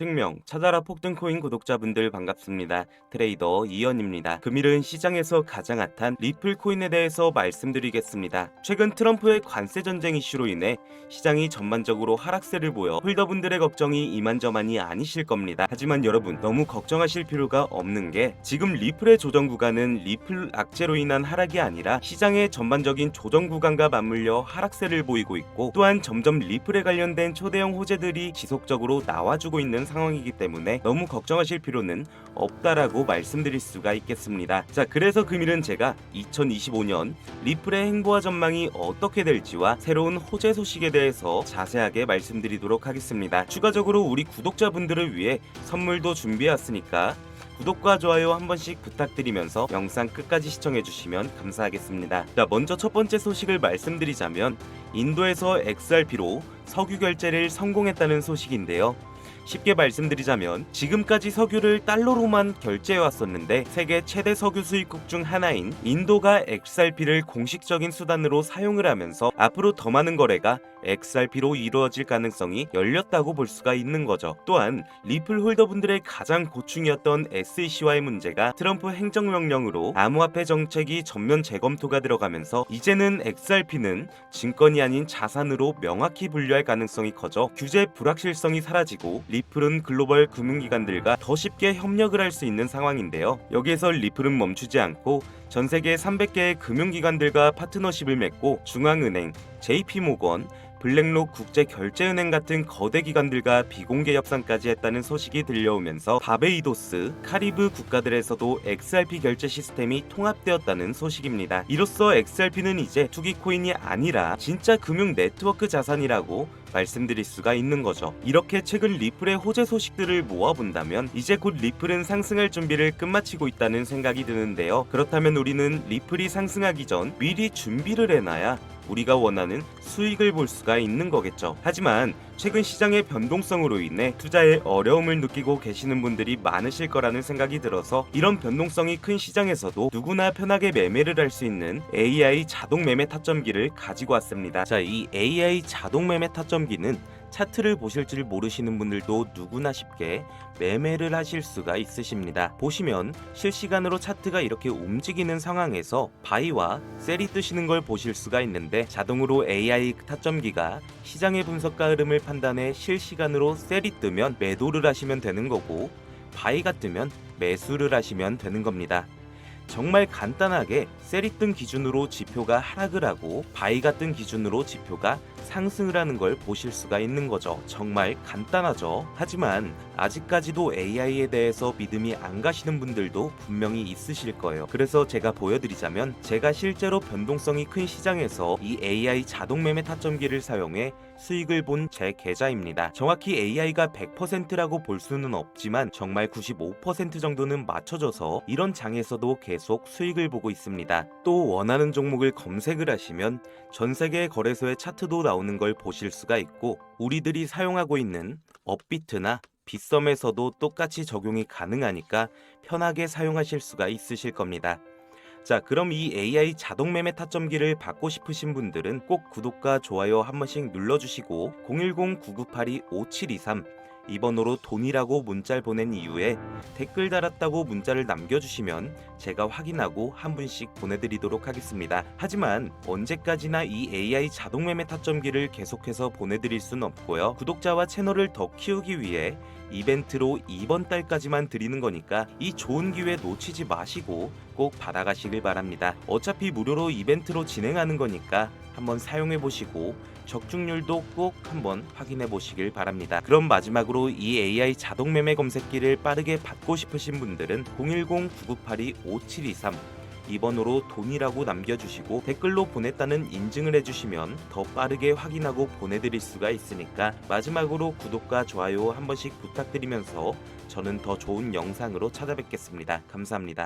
특명 찾아라 폭등코인 구독자분들 반갑습니다. 트레이더 이현입니다. 금일은 시장에서 가장 핫한 리플 코인에 대해서 말씀드리겠습니다. 최근 트럼프의 관세 전쟁 이슈로 인해 시장이 전반적으로 하락세를 보여 홀더분들의 걱정이 이만저만이 아니실 겁니다. 하지만 여러분 너무 걱정하실 필요가 없는 게 지금 리플의 조정 구간은 리플 악재로 인한 하락이 아니라 시장의 전반적인 조정 구간과 맞물려 하락세를 보이고 있고 또한 점점 리플에 관련된 초대형 호재들이 지속적으로 나와주고 있는 상황이기 때문에 너무 걱정하실 필요는 없다라고 말씀드릴 수가 있겠습니다. 자, 그래서 금일은 제가 2025년 리플의 행보와 전망이 어떻게 될지와 새로운 호재 소식에 대해서 자세하게 말씀드리도록 하겠습니다. 추가적으로 우리 구독자분들을 위해 선물도 준비해왔으니까 구독과 좋아요 한 번씩 부탁드리면서 영상 끝까지 시청해 주시면 감사하겠습니다. 자, 먼저 첫 번째 소식을 말씀드리자면 인도에서 XRP로 석유 결제를 성공했다는 소식인데요. 쉽게 말씀드리자면 지금까지 석유를 달러로만 결제해 왔었는데 세계 최대 석유 수입국 중 하나인 인도가 XRP를 공식적인 수단으로 사용을 하면서 앞으로 더 많은 거래가 XRP로 이루어질 가능성이 열렸다고 볼 수가 있는 거죠. 또한 리플 홀더분들의 가장 고충이었던 SEC와의 문제가 트럼프 행정명령으로 암호화폐 정책이 전면 재검토가 들어가면서 이제는 XRP는 증권이 아닌 자산으로 명확히 분류할 가능성이 커져 규제 불확실성이 사라지고 리 플은 글로벌 금융기관들과 더 쉽게 협력을 할 수 있는 상황인데요. 여기에서 리플은 멈추지 않고 전 세계 300개의 금융기관들과 파트너십을 맺고 중앙은행, JP모건, 블랙록 국제결제은행 같은 거대 기관들과 비공개 협상까지 했다는 소식이 들려오면서 바베이도스, 카리브 국가들에서도 XRP 결제 시스템이 통합되었다는 소식입니다. 이로써 XRP는 이제 투기 코인이 아니라 진짜 금융 네트워크 자산이라고 말씀드릴 수가 있는 거죠. 이렇게 최근 리플의 호재 소식들을 모아본다면 이제 곧 리플은 상승할 준비를 끝마치고 있다는 생각이 드는데요. 그렇다면 우리는 리플이 상승하기 전 미리 준비를 해놔야 우리가 원하는 수익을 볼 수가 있는 거겠죠. 하지만 최근 시장의 변동성으로 인해 투자에 어려움을 느끼고 계시는 분들이 많으실 거라는 생각이 들어서 이런 변동성이 큰 시장에서도 누구나 편하게 매매를 할 수 있는 AI 자동 매매 타점기를 가지고 왔습니다. 자, 이 AI 자동 매매 타점기는 차트를 보실 줄 모르시는 분들도 누구나 쉽게 매매를 하실 수가 있으십니다. 보시면 실시간으로 차트가 이렇게 움직이는 상황에서 바이와 셀이 뜨시는 걸 보실 수가 있는데 자동으로 AI 타점기가 시장의 분석과 흐름을 판단해 실시간으로 셀이 뜨면 매도를 하시면 되는 거고 바이가 뜨면 매수를 하시면 되는 겁니다. 정말 간단하게 셀이 뜬 기준으로 지표가 하락을 하고 바이가 뜬 기준으로 지표가 상승을 하는 걸 보실 수가 있는 거죠. 정말 간단하죠. 하지만 아직까지도 AI에 대해서 믿음이 안 가시는 분들도 분명히 있으실 거예요. 그래서 제가 보여드리자면 제가 실제로 변동성이 큰 시장에서 이 AI 자동 매매 타점기를 사용해 수익을 본 제 계좌입니다. 정확히 AI가 100%라고 볼 수는 없지만 정말 95% 정도는 맞춰져서 이런 장에서도 계속 수익을 보고 있습니다. 또 원하는 종목을 검색을 하시면 전 세계 거래소의 차트도 나오는 걸 보실 수가 있고 우리들이 사용하고 있는 업비트나 빗썸에서도 똑같이 적용이 가능하니까 편하게 사용하실 수가 있으실 겁니다. 자, 그럼 이 AI 자동 매매 타점기를 받고 싶으신 분들은 꼭 구독과 좋아요 한 번씩 눌러주시고 010-9982-5723 이 번호로 돈이라고 문자를 보낸 이후에 댓글 달았다고 문자를 남겨주시면 제가 확인하고 한 분씩 보내드리도록 하겠습니다. 하지만 언제까지나 이 AI 자동 매매 타점기를 계속해서 보내드릴 순 없고요. 구독자와 채널을 더 키우기 위해 이벤트로 이번 달까지만 드리는 거니까 이 좋은 기회 놓치지 마시고 꼭 받아가시길 바랍니다. 어차피 무료로 이벤트로 진행하는 거니까 한번 사용해 보시고 적중률도 꼭 한번 확인해 보시길 바랍니다. 그럼 마지막으로 이 AI 자동 매매 검색기를 빠르게 받고 싶으신 분들은 010-9982-5723 이번호로 돈이라고 남겨주시고 댓글로 보냈다는 인증을 해주시면 더 빠르게 확인하고 보내드릴 수가 있으니까 마지막으로 구독과 좋아요 한 번씩 부탁드리면서 저는 더 좋은 영상으로 찾아뵙겠습니다. 감사합니다.